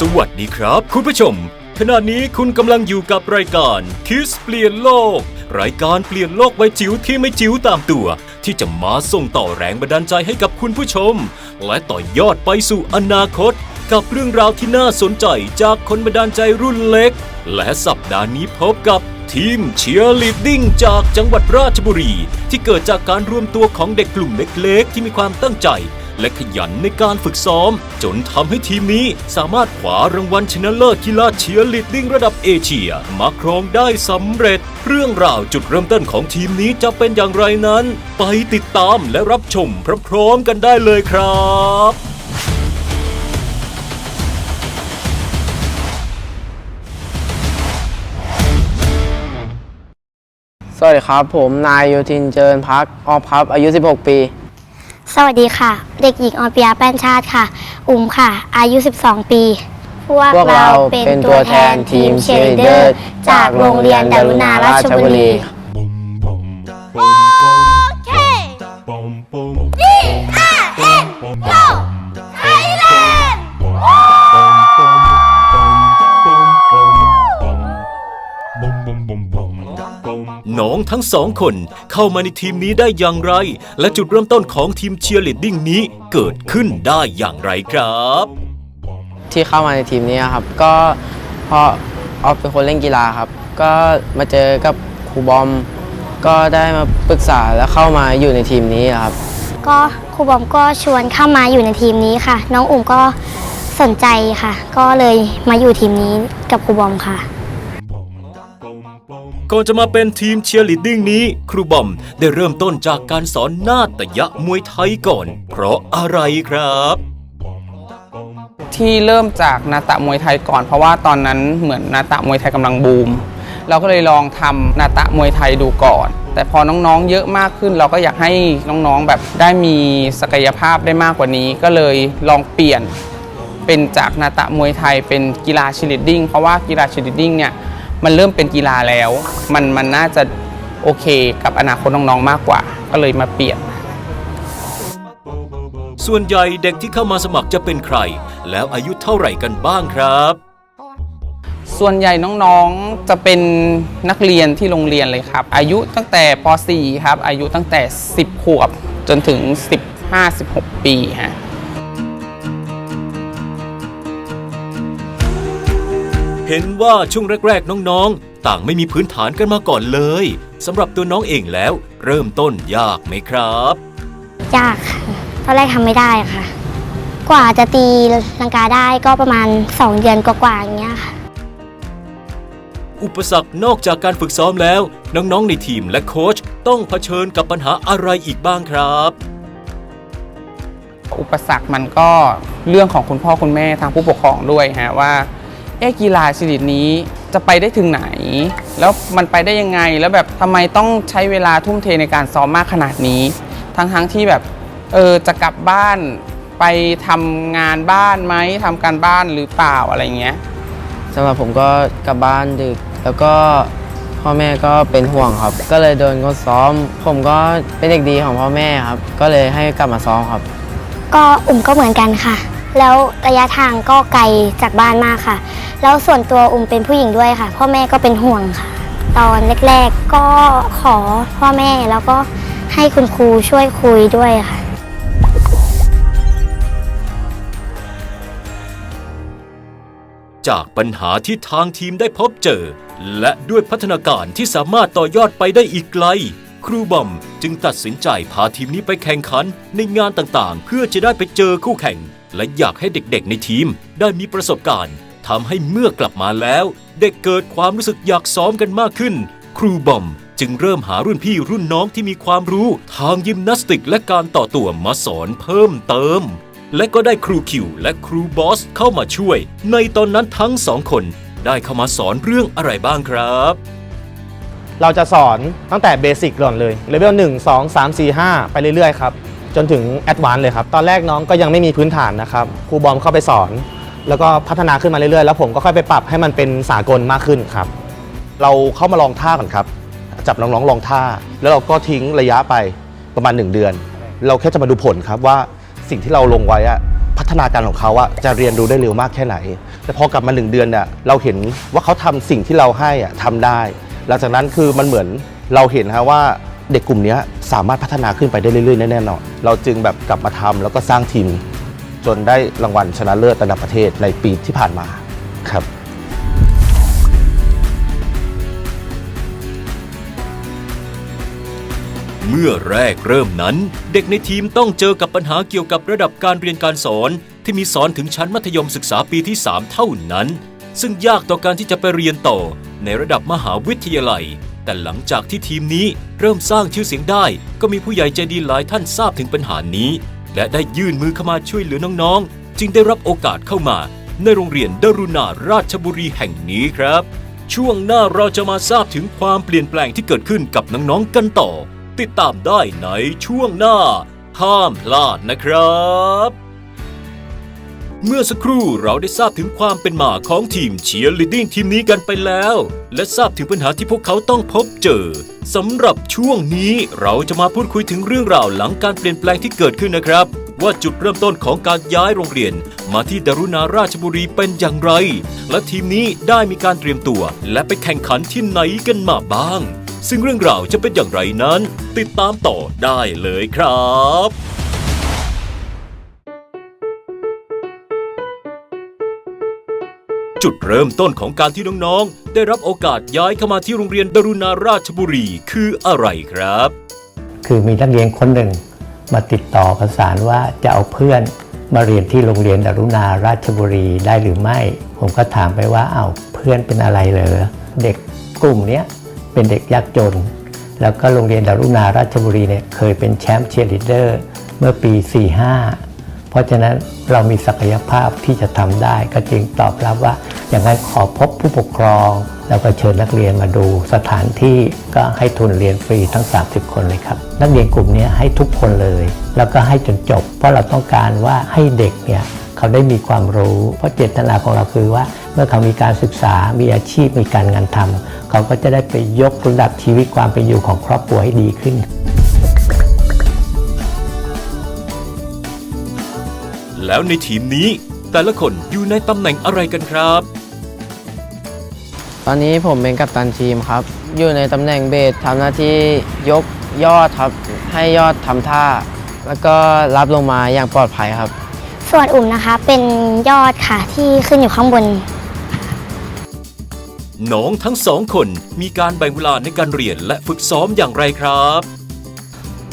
สวัสดีครับ คุณผู้ชม ขณะนี้คุณกำลังอยู่กับรายการ Kiss เปลี่ยนโลก รายการเปลี่ยนโลกใบจิ๋วที่ไม่จิ๋วตามตัว ที่จะมาส่งต่อแรงบันดาลใจให้กับคุณผู้ชม และต่อยอดไปสู่อนาคต กับเรื่องราวที่น่าสนใจจากคนบันดาลใจรุ่นเล็ก และสัปดาห์นี้พบกับทีมเชียร์ลีดดิ้งจากจังหวัดราชบุรี ที่เกิดจากการรวมตัวของเด็กกลุ่มเล็กๆที่มีความตั้งใจ และขยันในการฝึกซ้อม จนทำให้ทีมนี้สามารถขวารางวัลชนะเลิศกีฬาเชียร์ลีดดิ้งระดับเอเชีย มาครองได้สำเร็จ เรื่องราวจุดเริ่มต้นของทีมนี้จะเป็นอย่างไรนั้น ไปติดตามและรับชมพร้อมๆกันได้เลยครับสวัสดีครับ ผมนายโยธินเจริญพักออฟครับ อายุ 16 ปี สวัสดีค่ะ เด็กหญิงออนปิยาแป้นชาติค่ะ อุ๋มค่ะ อายุ 12 ปี พวกพวกเราเราเป็เป็นนตัตัววแทแทนนทีทีมมเชีเชียยร์ร์ลีลีดดเดเดออร์ ร์ จาจากกโรโรงงเรีเรียยนนดาดารุรุณาณาราราชชบุบุรี รี น้องทั้งสองคนเข้ามาในทีมนี้ได้อย่างไร และจุดเริ่มต้นของทีมเชียร์ลีดดิ้งนี้เกิดขึ้นได้อย่างไรครับ ที่เข้ามาในทีมนี้ครับ ก็เพราะออฟเป็นคนเล่นกีฬาครับ ก็มาเจอกับครูบอม ก็ได้มาปรึกษาแล้วเข้ามาอยู่ในทีมนี้ครับ ก็ครูบอมก็ชวนเข้ามาอยู่ในทีมนี้ค่ะ น้องอุ๋มก็สนใจค่ะ ก็เลยมาอยู่ทีมนี้กับครูบอมค่ะ ก่อนจะมาเป็นทีมเชียร์ลีดดิ้งนี้ ครูบอมได้เริ่มต้นจากการสอนนาฏยะมวยไทยก่อน เพราะอะไรครับ ที่เริ่มจากนาตะมวยไทยก่อน เพราะว่าตอนนั้นเหมือนนาตะมวยไทยกำลังบูม เราก็เลยลองทำนาตะมวยไทยดูก่อน แต่พอน้องๆ เยอะมากขึ้น เราก็อยากให้น้องๆแบบได้มีศักยภาพได้มากกว่านี้ ก็เลยลองเปลี่ยนเป็นจากนาตะมวยไทยเป็นกีฬาชีลิดดิ้งเพราะว่ากีฬาชีลิดดิ้งเนี่ย มันเริ่มเป็นกีฬาแล้ว มันมันน่าจะโอเคกับอนาคตน้องๆมากกว่า ก็เลยมาเปลี่ยน ส่วนใหญ่เด็กที่เข้ามาสมัครจะเป็นใคร แล้วอายุเท่าไหร่กันบ้างครับ ส่วนใหญ่น้องๆจะเป็นนักเรียนที่โรงเรียนเลยครับ อายุตั้งแต่ป .4 ครับ อายุตั้งแต่ 10 ขวบจนถึง 15-16 ปีฮะ เห็นว่าช่วงแรกๆ น้องๆ ต่างไม่มีพื้นฐานกันมาก่อนเลยสำหรับตัวน้องเองแล้ว เริ่มต้นยากไหมครับ ยากค่ะตอนแรกทำไม่ได้ค่ะ กว่าจะตีลังกาได้ก็ประมาณ 2 เดือนกว่าๆอย่างเงี้ยค่ะ อุปสรรคนอกจากการฝึกซ้อมแล้ว น้องๆ ในทีมและโค้ชต้องเผชิญกับปัญหาอะไรอีกบ้างครับ อุปสรรคมันก็เรื่องของคุณพ่อคุณแม่ทางผู้ปกครองด้วยฮะว่าเอ๊ะกีฬาชนิดนี้จะไปได้ถึงไหน แล้วมันไปได้ยังไงแล้วแบบทำไมต้องใช้เวลาทุ่มเทในการซ้อมมากขนาดนี้ ทั้งๆที่แบบเออจะกลับบ้านไปทำงานบ้านไหมทำการบ้านหรือเปล่าอะไรเงี้ยสำหรับผมก็กลับบ้านดึก แล้วก็พ่อแม่ก็เป็นห่วงครับ ก็เลยโดนงดซ้อม ผมก็เป็นเด็กดีของพ่อแม่ครับ ก็เลยให้กลับมาซ้อมครับ ก็อุ่มก็เหมือนกันค่ะ แล้วระยะทางก็ไกลจากบ้านมากค่ะ แล้วส่วนตัวอุ่มเป็นผู้หญิงด้วยค่ะ พ่อแม่ก็เป็นห่วงค่ะ ตอนแรกๆก็ขอพ่อแม่แล้วก็ให้คุณครูช่วยคุยด้วยค่ะจากปัญหาที่ทางทีมได้พบเจอ และด้วยพัฒนาการที่สามารถต่อยอดไปได้อีกไกล ครูบอมจึงตัดสินใจพาทีมนี้ไปแข่งขันในงานต่างๆ เพื่อจะได้ไปเจอคู่แข่ง และอยากให้เด็กๆในทีมได้มีประสบการณ์ทำให้เมื่อกลับมาแล้ว เด็กเกิดความรู้สึกอยากซ้อมกันมากขึ้น ครูบอมจึงเริ่มหารุ่นพี่รุ่นน้องที่มีความรู้ทางยิมนาสติกและการต่อตัวมาสอนเพิ่มเติม และก็ได้ครูคิวและครูบอสเข้ามาช่วย ในตอนนั้นทั้งสองคนได้เข้ามาสอนเรื่องอะไรบ้างครับ เราจะสอนตั้งแต่เบสิกก่อนเลยเลเวล1 2 3 4 5 ไปเรื่อยๆครับ จนถึงแอดวานซ์เลยครับ ตอนแรกน้องก็ยังไม่มีพื้นฐานนะครับครูบอมเข้าไปสอน แล้วก็พัฒนาขึ้นมาเรื่อยๆ แล้วผมก็ค่อยไปปรับให้มันเป็นสากลมากขึ้นครับ เราเข้ามาลองท่าก่อนครับ จับน้องๆลองท่า แล้วเราก็ทิ้งระยะไปประมาณ 1 เดือน เราแค่จะมาดูผลครับว่าสิ่งที่เราลงไว้อะพัฒนาการของเขาอะจะเรียนรู้ได้เร็วมากแค่ไหน แต่พอกลับมาหนึ่งเดือนเนี่ยเราเห็นว่าเขาทำสิ่งที่เราให้อะทำได้ หลังจากนั้นคือมันเหมือนเราเห็นฮะว่า เด็กกลุ่มนี้สามารถพัฒนาขึ้นไปได้เรื่อยๆแน่นอนเราจึงแบบกลับมาทำแล้วก็สร้างทีม จนได้รางวัลชนะเลิศระดับประเทศในปีที่ผ่านมาครับเมื่อแรกเริ่มนั้น เด็กในทีมต้องเจอกับปัญหาเกี่ยวกับระดับการเรียนการสอน ที่มีสอนถึงชั้นมัธยมศึกษาปีที่ 3 เท่านั้น ซึ่งยากต่อการที่จะไปเรียนต่อในระดับมหาวิทยาลัย แต่หลังจากที่ทีมนี้เริ่มสร้างชื่อเสียงได้ ก็มีผู้ใหญ่ใจดีหลายท่านทราบถึงปัญหานี้ และได้ยื่นมือเข้ามาช่วยเหลือน้องๆ จึงได้รับโอกาสเข้ามา ในโรงเรียนดารุณาราชบุรีแห่งนี้ครับ ช่วงหน้าเราจะมาทราบถึงความเปลี่ยนแปลงที่เกิดขึ้นกับน้องๆกันต่อ ติดตามได้ในช่วงหน้าห้ามพลาดนะครับ เมื่อสักครู่เราได้ทราบถึงความเป็นมาของทีมเชียร์ลีดดิ้งทีมนี้กันไปแล้ว และทราบถึงปัญหาที่พวกเขาต้องพบเจอสำหรับช่วงนี้เราจะมาพูดคุยถึงเรื่องราวหลังการเปลี่ยนแปลงที่เกิดขึ้นนะครับ ว่าจุดเริ่มต้นของการย้ายโรงเรียน มาที่ดารุณาราชบุรีเป็นอย่างไร และทีมนี้ได้มีการเตรียมตัว และไปแข่งขันที่ไหนกันมาบ้าง ซึ่งเรื่องราวจะเป็นอย่างไรนั้น ติดตามต่อได้เลยครับ จุดเริ่มต้นของการที่น้องๆ ได้รับโอกาสย้ายเข้ามาที่โรงเรียนดารุณาราชบุรีคืออะไรครับ คือมีนักเรียนคนหนึ่งมาติดต่อประสานว่าจะเอาเพื่อนมาเรียนที่โรงเรียนดารุณาราชบุรีได้หรือไม่ ผมก็ถามไปว่าเอา้าเพื่อนเป็นอะไรเหรอเด็กกลุ่มนี้เป็นเด็กยากจน แล้วก็โรงเรียนดารุณาราชบุรีเนี่ยเคยเป็นแชมป์เชียร์ลีดเดอร์เมื่อปี 45 เพราะฉะนั้นเรามีศักยภาพที่จะทำได้ ก็จึงตอบรับว่า อย่างนั้นขอพบผู้ปกครอง แล้วก็เชิญนักเรียนมาดูสถานที่ก็ให้ทุนเรียนฟรีทั้ง 30 คนเลยครับ นักเรียนกลุ่มนี้ให้ทุกคนเลย แล้วก็ให้จนจบ เพราะเราต้องการว่าให้เด็กเนี่ยเขาได้มีความรู้ เพราะเจตนาของเราคือว่า เมื่อเขามีการศึกษา มีอาชีพ มีการงานทำเขาก็จะได้ไปยกระดับชีวิตความเป็นอยู่ของครอบครัวให้ดีขึ้น แล้วในทีมนี้ แต่ละคนอยู่ในตำแหน่งอะไรกันครับ ตอนนี้ผมเป็นกัปตันทีมครับ อยู่ในตำแหน่งเบสทำหน้าที่ยกยอดครับ ให้ยอดทำท่า แล้วก็รับลงมาอย่างปลอดภัยครับ ส่วนอุ่มนะคะเป็นยอดค่ะที่ขึ้นอยู่ข้างบน น้องทั้งสองคนมีการแบ่งเวลาในการเรียนและฝึกซ้อมอย่างไรครับ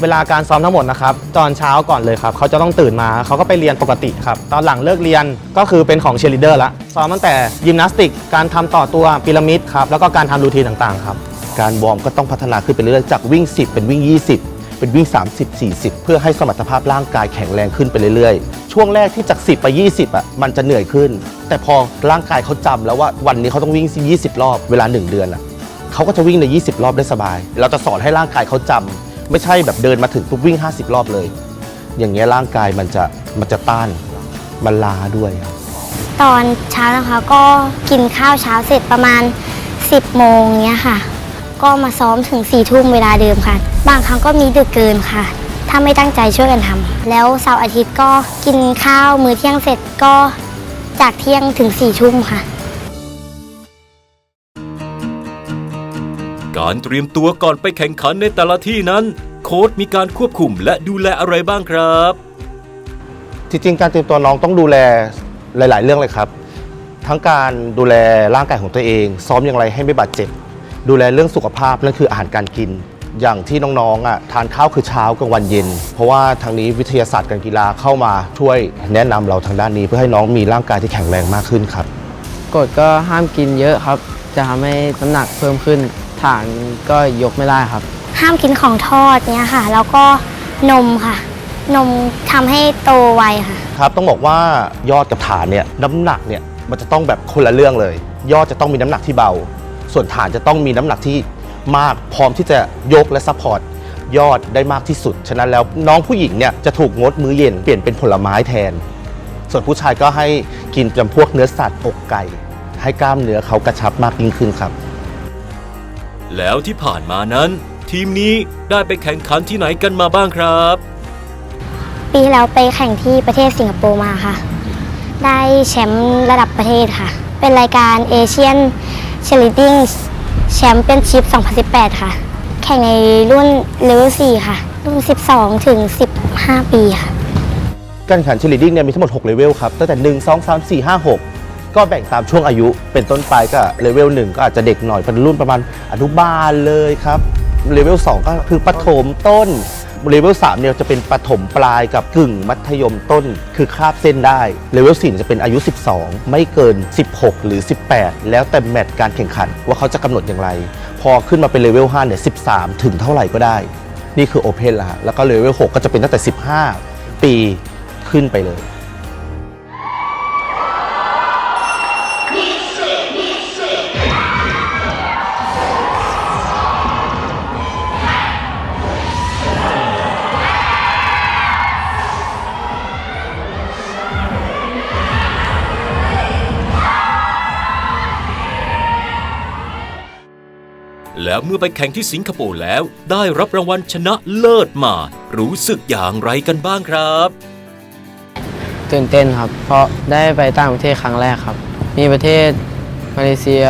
เวลาการซ้อมทั้งหมดนะครับตอนเช้าก่อนเลยครับเขาจะต้องตื่นมาเขาก็ไปเรียนปกติครับตอนหลังเลิกเรียนก็คือเป็นของเชียร์ลีเดอร์ละซ้อมตั้งแต่ยิมนาสติก การทำต่อตัวพีระมิดครับแล้วก็การทำรูทีนต่างๆครับการวอร์มก็ต้องพัฒนาขึ้นไปเรื่อยๆจากวิ่ง 10 เป็นวิ่ง 20 เป็นวิ่ง 30 40 เพื่อให้สมรรถภาพร่างกายแข็งแรงขึ้นไปเรื่อยๆ ช่วงแรกที่จาก 10 ไป 20อะมันจะเหนื่อยขึ้น แต่พอร่างกายเขาจำแล้วว่าวันนี้เขาต้องวิ่ง 20 รอบเวลา 1 เดือนอะเขาก็จะวิ่งใน 20 รอบได้สบาย เราจะสอนให้ร่างกายเขาจำ ไม่ใช่แบบเดินมาถึงปุ๊บวิ่ง 50 รอบเลย อย่างเงี้ยร่างกายมันจะมันจะต้านมันล้าด้วยครับตอนเช้านะคะก็กินข้าวเช้าเสร็จประมาณ 10โมงเนี้ยค่ะ ก็มาซ้อมถึง4ี่ทุ่มเวลาเดิมค่ะ บางครั้งก็มีดึกเกินค่ะ ถ้าไม่ตั้งใจช่วยกันทำแล้วเสาร์อาทิตย์ก็กินข้าวมื้อเที่ยงเสร็จก็จากเที่ยงถึง4ี่ทุ่มค่ะ การเตรียมตัวก่อนไปแข่งขันในแต่ละที่นั้น โค้ชมีการควบคุมและดูแลอะไรบ้างครับ ที่จริงการเตรียมตัวน้องต้องดูแลหลาย ๆ เรื่องเลยครับ ทั้งการดูแลร่างกายของตัวเอง ซ้อมอย่างไรให้ไม่บาดเจ็บ ดูแลเรื่องสุขภาพนั่นคืออาหารการกิน อย่างที่น้องๆอะทานข้าวคือเช้ากลางวันเย็น เพราะว่าทางนี้วิทยาศาสตร์การกีฬาเข้ามาช่วยแนะนำเราทางด้านนี้เพื่อให้น้องมีร่างกายที่แข็งแรงมากขึ้นครับ กฎก็ห้ามกินเยอะครับ จะทำให้น้ำหนักเพิ่มขึ้น ฐานก็ยกไม่ได้ครับ ห้ามกินของทอดเนี้ยค่ะ แล้วก็นมค่ะ นมทำให้โตไวค่ะ ครับต้องบอกว่ายอดกับฐานเนี่ยน้ำหนักเนี่ยมันจะต้องแบบคนละเรื่องเลย ยอดจะต้องมีน้ำหนักที่เบา ส่วนฐานจะต้องมีน้ำหนักที่มากพร้อมที่จะยกและซัพพอร์ตยอดได้มากที่สุด ฉะนั้นแล้วน้องผู้หญิงเนี่ยจะถูกงดมื้อเย็นเปลี่ยนเป็นผลไม้แทน ส่วนผู้ชายก็ให้กินจำพวกเนื้อสัตว์อกไก่ ให้กล้ามเนื้อเขากระชับมากยิ่งขึ้นครับ แล้วที่ผ่านมานั้น ทีมนี้ได้ไปแข่งขันที่ไหนกันมาบ้างครับ ปีที่แล้วไปแข่งที่ประเทศสิงคโปร์มาค่ะ ได้แชมป์ระดับประเทศค่ะ เป็นรายการเอเชียนเชลิดดิ้งแชมเปี้ยนชิพ2018 ค่ะ แข่งในรุ่นเลเวล4ค่ะ รุ่น 12 ถึง 15 ปีค่ะ การแข่งขันเชลิดิ้งเนี่ยมีทั้งหมด 6 เลเวลครับ ตั้งแต่ 1 2 3 4 5 6 ก็แบ่งตามช่วงอายุเป็นต้นไปก็เลเวล1ก็อาจจะเด็กหน่อยเป็นรุ่นประมาณอนุบาลเลยครับเลเวล2ก็คือประถมต้นเลเวล3เนี่ยจะเป็นประถมปลายกับกึ่งมัธยมต้น คือคาบเส้นได้เลเวล4จะเป็นอายุ 12 ไม่เกิน 16 หรือ 18 แล้วแต่แมตช์การแข่งขันว่าเขาจะกำหนดอย่างไร พอขึ้นมาเป็นเลเวล5เนี่ย13 ถึงเท่าไหร่ก็ได้ นี่คือโอเพนละฮะแล้วก็เลเวล6ก็จะเป็นตั้งแต่ 15 ปีขึ้นไปเลย แล้วเมื่อไปแข่งที่สิงคโปร์แล้ว ได้รับรางวัลชนะเลิศมา รู้สึกอย่างไรกันบ้างครับ ตื่นเต้นครับ เพราะได้ไปต่างประเทศครั้งแรกครับ มีประเทศมาเลเซีย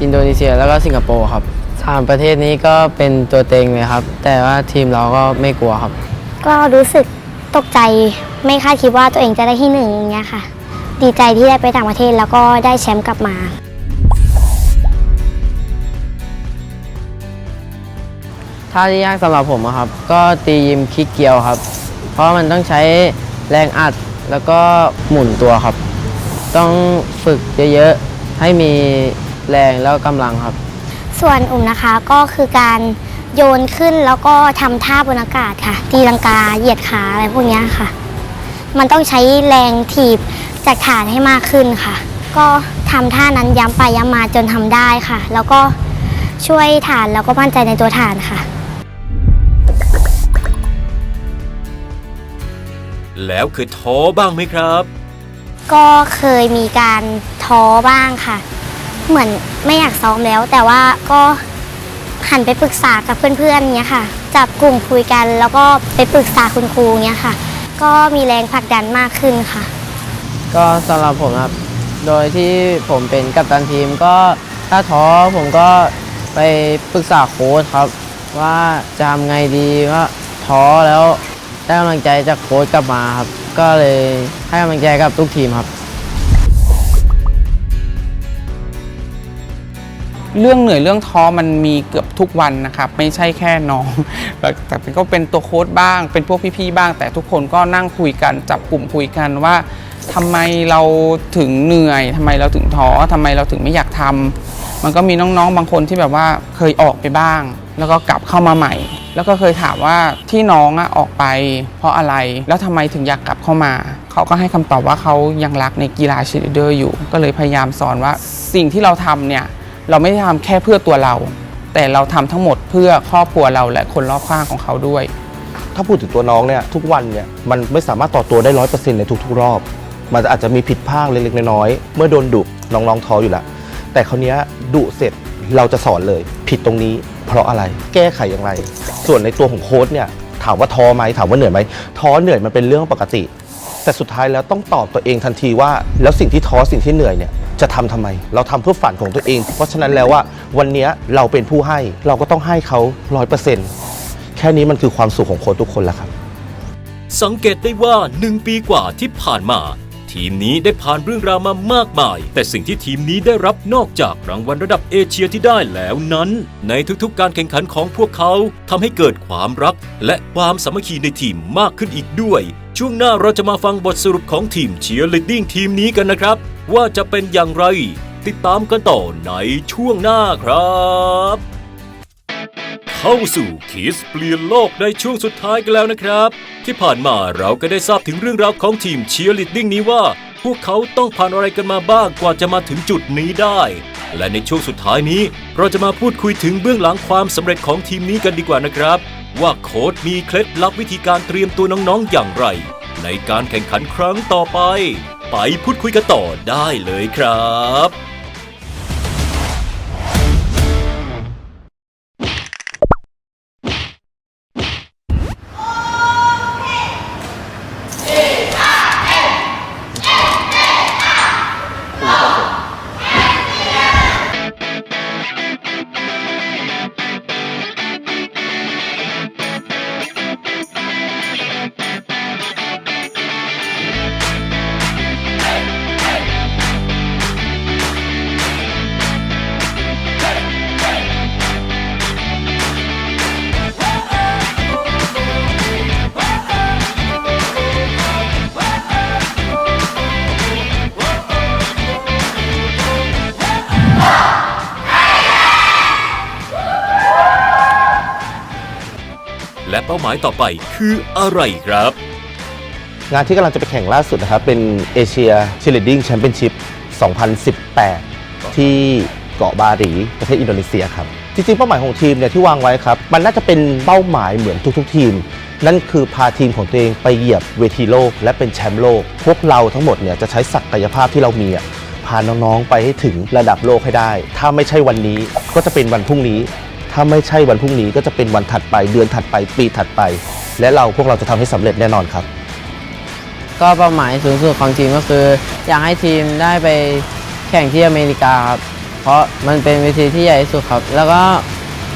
อินโดนีเซียแล้วก็สิงคโปร์ครับสามประเทศนี้ก็เป็นตัวเต็งเลยครับ แต่ว่าทีมเราก็ไม่กลัวครับ ก็รู้สึกตกใจไม่คาดคิดว่าตัวเองจะได้ที่หนึ่งอย่างเงี้ยค่ะ ดีใจที่ได้ไปต่างประเทศแล้วก็ได้แชมป์กลับมา ท่าที่ยากสำหรับผมอะครับ ก็ตียิมคิกเกียวครับ เพราะมันต้องใช้แรงอัดแล้วก็หมุนตัวครับ ต้องฝึกเยอะๆ ให้มีแรงแล้วกำลังครับ ส่วนอุ่มนะคะก็คือการโยนขึ้นแล้วก็ทำท่าบนอากาศค่ะ ตีลังกาเหยียดขาอะไรพวกนี้ค่ะ มันต้องใช้แรงถีบจากฐานให้มากขึ้นค่ะ ก็ทำท่านั้นย้ำไปย้ำมาจนทำได้ค่ะ แล้วก็ช่วยฐานแล้วก็มั่นใจในตัวฐานค่ะ แล้วเคยท้อบ้างไหมครับ ก็เคยมีการท้อบ้างค่ะ เหมือนไม่อยากซ้อมแล้ว แต่ว่าก็หันไปปรึกษากับเพื่อนๆเนี้ยค่ะ จับกลุ่มคุยกันแล้วก็ไปปรึกษาคุณครูเนี้ยค่ะ ก็มีแรงผลักดันมากขึ้นค่ะ ก็สำหรับผมนะครับ โดยที่ผมเป็นกัปตันทีมก็ถ้าท้อผมก็ไปปรึกษาโค้ชครับ ว่าจะทำไงดีว่าท้อแล้ว ได้กำลังใจจากโค้ชกลับมาครับ ก็เลยให้กำลังใจกับทุกทีมครับ เรื่องเหนื่อยเรื่องท้อมันมีเกือบทุกวันนะครับ ไม่ใช่แค่น้องแต่ก็เป็นตัวโค้ดบ้าง เป็นพวกพี่ๆบ้าง แต่ทุกคนก็นั่งคุยกันจับกลุ่มคุยกันว่าทำไมเราถึงเหนื่อยทำไมเราถึงท้อทำไมเราถึงไม่อยากทำมันก็มีน้องๆ บางคนที่แบบว่าเคยออกไปบ้าง แล้วก็กลับเข้ามาใหม่ แล้วก็เคยถามว่าที่น้องอะออกไป เพราะอะไรแล้วทำไมถึงอยากกลับเข้ามา เขาก็ให้คำตอบว่าเขายังรักในกีฬาชีลีดเดอร์อยู่ ก็เลยพยายามสอนว่าสิ่งที่เราทำเนี่ยเราไม่ได้ทำแค่เพื่อตัวเรา แต่เราทำทั้งหมดเพื่อครอบครัวเราและคนรอบข้างของเขาด้วย ถ้าพูดถึงตัวน้องเนี่ยทุกวันเนี่ยมันไม่สามารถต่อตัวได้ร้อยเปอร์เซ็นต์ในทุกๆรอบ มันอาจจะมีผิดพลาดเล็กๆน้อยๆเมื่อโดนดุน้องๆท้ออยู่แล้วแต่คราวนี้ดุเสร็จเราจะสอนเลย ผิดตรงนี้ เพราะอะไรแก้ไขอย่างไร ส่วนในตัวของโค้ชเนี่ยถามว่าท้อไหมถามว่าเหนื่อยไหมท้อเหนื่อยมันเป็นเรื่องปกติ แต่สุดท้ายแล้วต้องตอบตัวเองทันทีว่า แล้วสิ่งที่ท้อสิ่งที่เหนื่อยเนี่ยจะทำทำไม เราทำเพื่อฝันของตัวเอง เพราะฉะนั้นแล้วว่าวันนี้เราเป็นผู้ให้เราก็ต้องให้เขาร้อยเปอร์เซ็นต์แค่นี้มันคือความสุขของโค้ชทุกคนแล้วครับสังเกตได้ว่าหนึ่งปีกว่าที่ผ่านมา ทีมนี้ได้ผ่านเรื่องราวมามากมาย แต่สิ่งที่ทีมนี้ได้รับนอกจากรางวัลระดับเอเชียที่ได้แล้วนั้น ในทุกๆ การแข่งขันของพวกเขาทำให้เกิดความรัก และความสามัคคีในทีมมากขึ้นอีกด้วย ช่วงหน้าเราจะมาฟังบทสรุปของทีมเชียร์ลีดดิ้งทีมนี้กันนะครับ ว่าจะเป็นอย่างไร ติดตามกันต่อในช่วงหน้าครับ เข้าสู่คิสเปลี่ยนโลกในช่วงสุดท้ายกันแล้วนะครับ ที่ผ่านมาเราก็ได้ทราบถึงเรื่องราวของทีมเชียร์ลีดดิ้งนี้ว่า พวกเขาต้องผ่านอะไรกันมาบ้างกว่าจะมาถึงจุดนี้ได้ และในช่วงสุดท้ายนี้ เราจะมาพูดคุยถึงเบื้องหลังความสำเร็จของทีมนี้กันดีกว่านะครับ ว่าโค้ชมีเคล็ดลับวิธีการเตรียมตัวน้องๆอย่างไร ในการแข่งขันครั้งต่อไป ไปพูดคุยกันต่อได้เลยครับ เป้าหมายต่อไปคืออะไรครับ งานที่กำลังจะไปแข่งล่าสุดนะครับเป็นเอเชียเชล e ดิ้งแชมเปี้ยนชิพ2018 ที่เกาะบาหลีประเทศอินโดนีเซียครับ จริงๆ เป้าหมายของทีมเนี่ยที่วางไว้ครับ มันน่าจะเป็นเป้าหมายเหมือนทุกๆ ทีม นั่นคือพาทีมของตัวเองไปเหยียบเวทีโลก และเป็นแชมป์โลก พวกเราทั้งหมดเนี่ยจะใช้ศักยภาพที่เรามีอะพาน้องๆไปให้ถึงระดับโลกให้ได้ ถ้าไม่ใช่วันนี้ก็จะเป็นวันพรุ่งนี้ ถ้าไม่ใช่วันพรุ่งนี้ก็จะเป็นวันถัดไปเดือนถัดไปปีถัดไป และเราพวกเราจะทำให้สำเร็จแน่นอนครับ ก็เป้าหมายสูงสุดของทีมก็คือ อยากให้ทีมได้ไปแข่งที่อเมริกาครับ เพราะมันเป็นเวทีที่ใหญ่ที่สุดครับ แล้วก็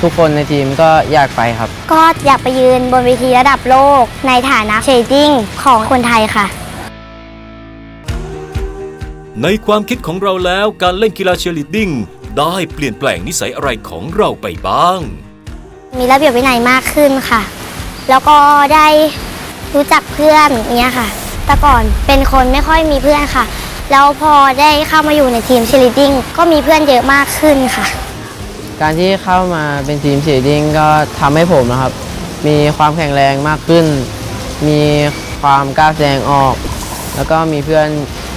ทุกคนในทีมก็อยากไปครับ ก็อยากไปยืนบนเวทีระดับโลกในฐานะเชดดิ้งของคนไทยค่ะ ในความคิดของเราแล้วการเล่นกีฬาเชียร์ลีดดิ้ง ได้เปลี่ยนแปลงนิสัยอะไรของเราไปบ้าง มีระเบียบวินัยมากขึ้นค่ะ แล้วก็ได้รู้จักเพื่อนอย่างเงี้ยค่ะ แต่ก่อนเป็นคนไม่ค่อยมีเพื่อนค่ะ แล้วพอได้เข้ามาอยู่ในทีมเชลิดดิ้งก็มีเพื่อนเยอะมากขึ้นค่ะ การที่เข้ามาเป็นทีมเชดดิ้งก็ทำให้ผมนะครับ มีความแข็งแรงมากขึ้น มีความกล้าแสดงออก แล้วก็มีเพื่อน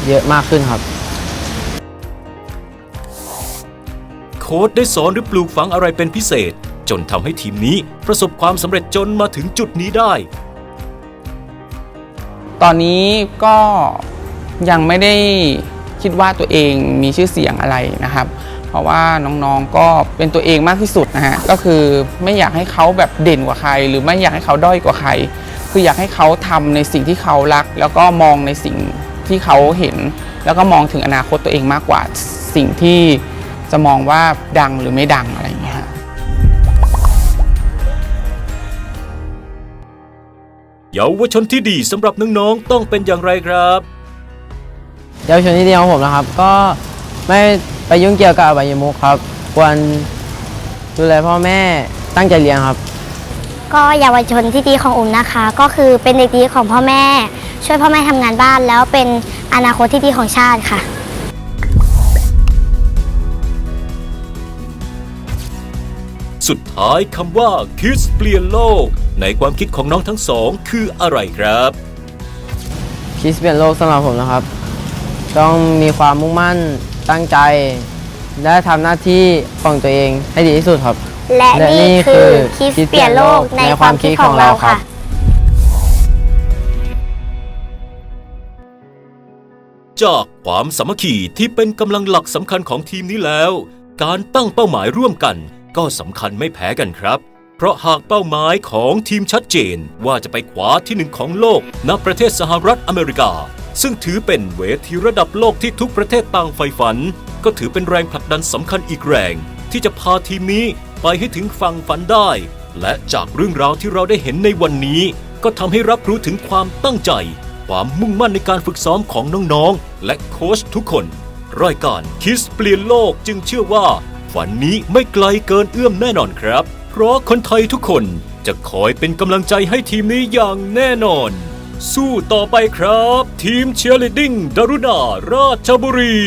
เยอะมากขึ้นครับ ค้ดได้สอนหรือปลูกฝังอะไรเป็นพิเศษ จนทำให้ทีมนี้ประสบความสำเร็จจนมาถึงจุดนี้ได้ ตอนนี้ก็ยังไม่ได้คิดว่าตัวเองมีชื่อเสียงอะไรนะครับ เพราะว่าน้องๆก็เป็นตัวเองมากที่สุดนะฮะก็คือไม่อยากให้เขาแบบเด่นกว่าใคร หรือไม่อยากให้เขาด้อยกว่าใคร คืออยากให้เขาทำในสิ่งที่เขารัก แล้วก็มองในสิ่งที่เขาเห็น แล้วก็มองถึงอนาคตตัวเองมากกว่าสิ่งที่ จะมองว่าดังหรือไม่ดังอะไรอย่างเงี้ยฮะเยาวชนที่ดีสำหรับน้องๆต้องเป็นอย่างไรครับเยาวชนที่ดีของผมนะครับ ก็ไม่ไปยุ่งเกี่ยวกับอบายมุขครับ ควรดูแลพ่อแม่ตั้งใจเรียนครับ ก็เยาวชนที่ดีของอุ่มนะคะ ก็คือเป็นเด็กดีของพ่อแม่ ช่วยพ่อแม่ทำงานบ้านแล้วเป็นอนาคตที่ดีของชาติค่ะ สุดท้ายคำว่า Kids เปลี่ยนโลก ในความคิดของน้องทั้งสองคืออะไรครับ คิดเปลี่ยนโลกสำหรับผมนะครับ ต้องมีความมุ่งมั่นตั้งใจ และทำหน้าที่ของตัวเองให้ดีที่สุดครับ และและนี่นี่คือคือคิดเปลี่ยนโลกในความคิดของเราค่ะจากความสามัคคีที่เป็นกำลังหลักสำคัญของทีมนี้แล้ว การตั้งเป้าหมายร่วมกัน ก็สำคัญไม่แพ้กันครับ เพราะหากเป้าหมายของทีมชัดเจนว่าจะไปขวาที่หนึ่งของโลกณประเทศสหรัฐอเมริกา ซึ่งถือเป็นเวทีระดับโลกที่ทุกประเทศต่างใฝ่ฝัน ก็ถือเป็นแรงผลักดันสำคัญอีกแรง ที่จะพาทีมนี้ไปให้ถึงฝั่งฝันได้ และจากเรื่องราวที่เราได้เห็นในวันนี้ ก็ทำให้รับรู้ถึงความตั้งใจ ความมุ่งมั่นในการฝึกซ้อมของน้องๆ และโค้ชทุกคน รายการคิสเปลี่ยนโลกจึงเชื่อว่า ฝันนี้ไม่ไกลเกินเอื้อมแน่นอนครับ เพราะคนไทยทุกคนจะคอยเป็นกำลังใจให้ทีมนี้อย่างแน่นอน สู้ต่อไปครับ ทีมเชียร์ลีดดิ้งดารุณาราชบุรี